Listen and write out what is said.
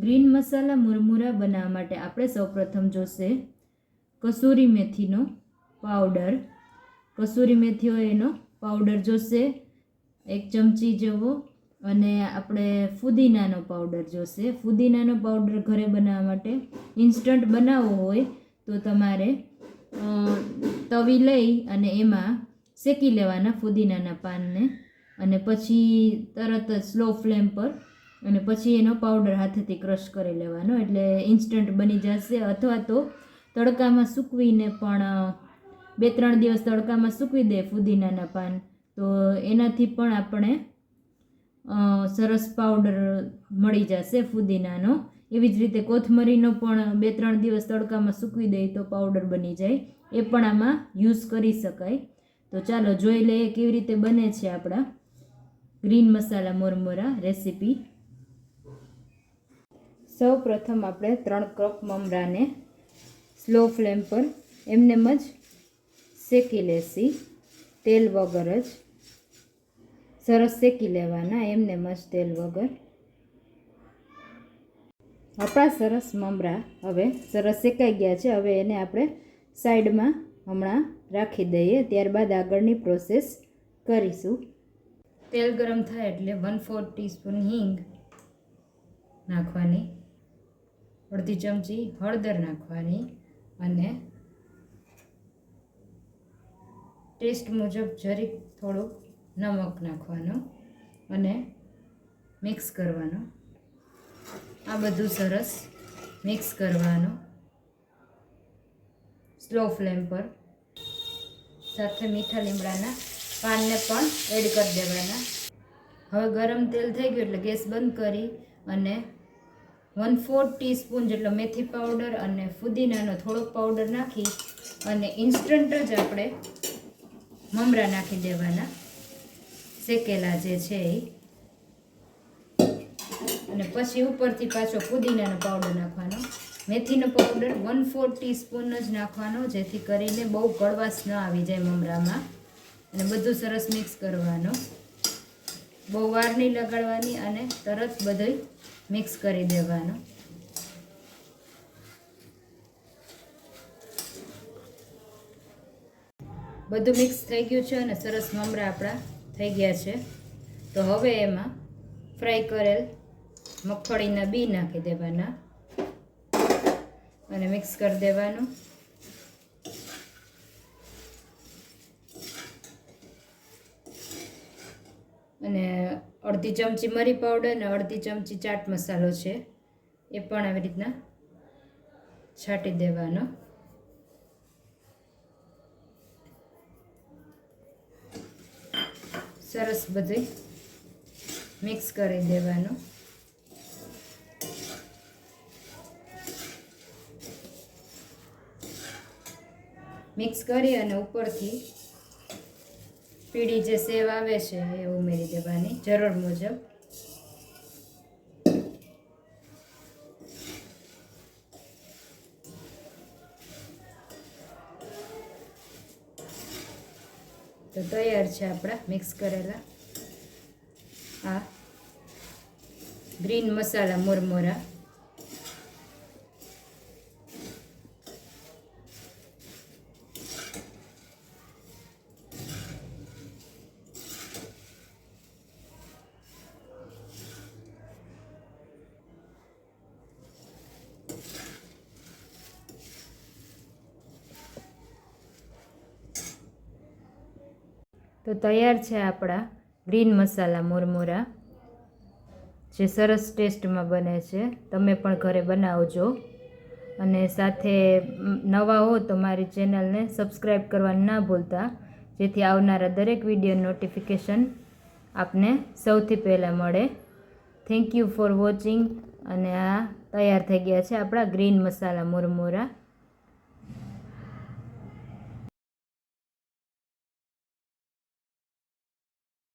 Green મસાલા મુરમુરા બનાવવા માટે આપણે સૌપ્રથમ જોશે કસૂરી મેથીનો પાવડર. કસૂરી મેથી હોય એનો પાવડર જોશે, એક ચમચી જેવો, અને આપણે ફુદીનાનો પાવડર જોશે. ફુદીનાનો પાવડર ઘરે બનાવવા માટે ઇન્સ્ટન્ટ બનાવવો હોય તો તમારે તવી લઈ અને એમાં શેકી લેવાના ફુદીનાના પાનને. અને પછી તરત જ સ્લો ફ્લેમ પર અને પછી એનો પાવડર હાથેથી ક્રશ કરી લેવાનો. એટલે ઇન્સ્ટન્ટ બની જશે. અથવા તો તડકામાં સૂકવીને પણ બે ત્રણ દિવસ તડકામાં સૂકવી દે ફુદીનાના પાન. તો એનાથી પણ આપણે સરસ પાવડર મળી જશે ફુદીનાનો. એવી જ રીતે કોથમરીનો પણ બે ત્રણ દિવસ તડકામાં સૂકવી દઈએ તો પાવડર બની જાય. એ પણ આમાં યુઝ કરી શકાય. તો ચાલો જોઈ લઈએ કેવી રીતે બને છે આપણા ગ્રીન મસાલા મોરમોરા રેસીપી સૌ પ્રથમ આપણે ત્રણ કપ મમરાને સ્લો ફ્લેમ પર એમનેમ જ શેકી લેશી. તેલ વગર જ સરસ શેકી લેવાના એમનેમ જ તેલ વગર. આપણા સરસ મમરા હવે સરસ શેકાઈ ગયા છે. હવે એને આપણે સાઈડમાં હમણાં રાખી દઈએ. ત્યારબાદ આગળની પ્રોસેસ કરીશું. તેલ ગરમ થાય એટલે વન ફોર ટીસ્પૂન હિંગ નાખવાની. અડધી ચમચી હળદર નાખવાની અને ટેસ્ટ મુજબ જરીક થોડુંક નમક નાખવાનું અને મિક્સ કરવાનું. આ બધું સરસ મિક્સ કરવાનું. સ્લો ફ્લેમ પર. સાથે મીઠા લીમડાના પાનને પણ એડ કરી દેવાના. હવે ગરમ તેલ થઈ ગયું એટલે ગેસ બંધ કરી અને વન ફોર્થ ટીસ્પૂન જેટલો મેથી પાવડર અને ફુદીનાનો થોડોક પાવડર નાખી અને ઇન્સ્ટન્ટ જ આપણે મમરા નાખી દેવાના. શેકેલા જે છે એ. અને પછી ઉપરથી પાછો ફુદીનાનો પાવડર નાખવાનો. મેથીનો પાવડર વન ફોર ટીસ્પૂન જ નાખવાનો, જેથી કરીને બહુ કડવાશ ન આવી જાય મમરામાં. અને બધું સરસ મિક્સ કરવાનું. બહુ વાર નહીં લગાડવાની અને તરત બધું મિક્સ કરી દેવાનું. બધું મિક્સ થઈ ગયું છે અને સરસ મમરા આપણા થઈ ગયા છે. તો હવે એમાં ફ્રાય કરેલ મગફળીના બી નાખી દેવાના. અને મિક્સ કરી દેવાનું અને અડધી ચમચી મરી પાવડર અને અડધી ચમચી ચાટ મસાલો છે. એ પણ આવી રીતના છાંટી દેવાનો. સરસ બધું મિક્સ કરી દેવાનું. મિક્સ કરી અને ઉપરથી પીળી જે સેવ આવે છે એ ઉમેરી દેવાની જરૂર મુજબ. તો તૈયાર છે આપણા મિક્સ કરેલા. આ ગ્રીન મસાલા મુરમુરા. તો તૈયાર છે આપણા ગ્રીન મસાલા મુરમુરા, જે સરસ ટેસ્ટમાં બને છે. તમે પણ ઘરે બનાવજો. અને સાથે નવા હો તો મારી ચેનલને સબસ્ક્રાઈબ કરવાનું ના ભૂલતા, જેથી આવનારા દરેક વીડિયો નોટિફિકેશન આપને સૌથી પહેલાં મળે. થેન્ક યુ ફોર વોચિંગ અને આ તૈયાર થઈ ગયા છે આપણા ગ્રીન મસાલા મુરમુરા.